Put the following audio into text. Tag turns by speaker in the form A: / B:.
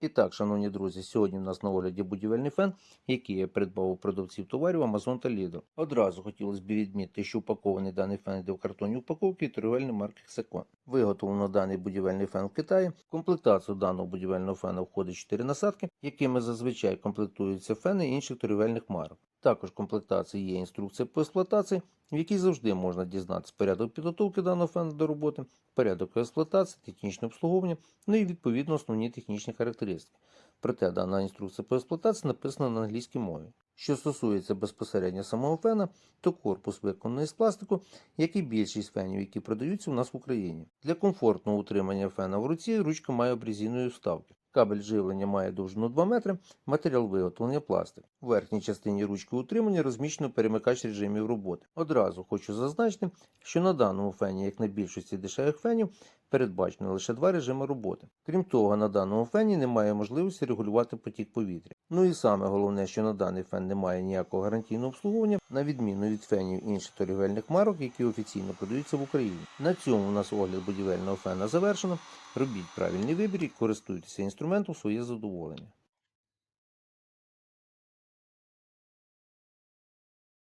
A: І так, шановні друзі, сьогодні в нас на огляді будівельний фен, який я придбав у продавців товарів Amazon та Lidl. Одразу хотілося б відмітити, що упакований даний фен йде в картонній упаковці і торговельної марки Hexacon. Виготовлено даний будівельний фен в Китаї. В комплектацію даного будівельного фена входить 4 насадки, якими зазвичай комплектуються фени інших торгівельних марок. Також в комплектації є інструкція по експлуатації, в якій завжди можна дізнатися порядок підготовки даного фену до роботи, порядок експлуатації, технічне обслуговування, ну і відповідно основні технічні характеристики. Проте дана інструкція по експлуатації написана на англійській мові. Що стосується безпосередньо самого фена, то корпус виконаний з пластику, як і більшість фенів, які продаються у нас в Україні. Для комфортного утримання фена в руці ручка має обрізінної вставки. Кабель живлення має довжину 2 метри, матеріал виготовлення пластик. У верхній частині ручки утримання розміщено перемикач режимів роботи. Одразу хочу зазначити, що на даному фені, як на більшості дешевих фенів, передбачено лише два режими роботи. Крім того, на даному фені немає можливості регулювати потік повітря. Ну і саме головне, що на даний фен немає ніякого гарантійного обслуговування, на відміну від фенів інших торгівельних марок, які офіційно продаються в Україні. На цьому у нас огляд будівельного фена завершено. Робіть правильний вибір і користуйтеся інструментом своє задоволення.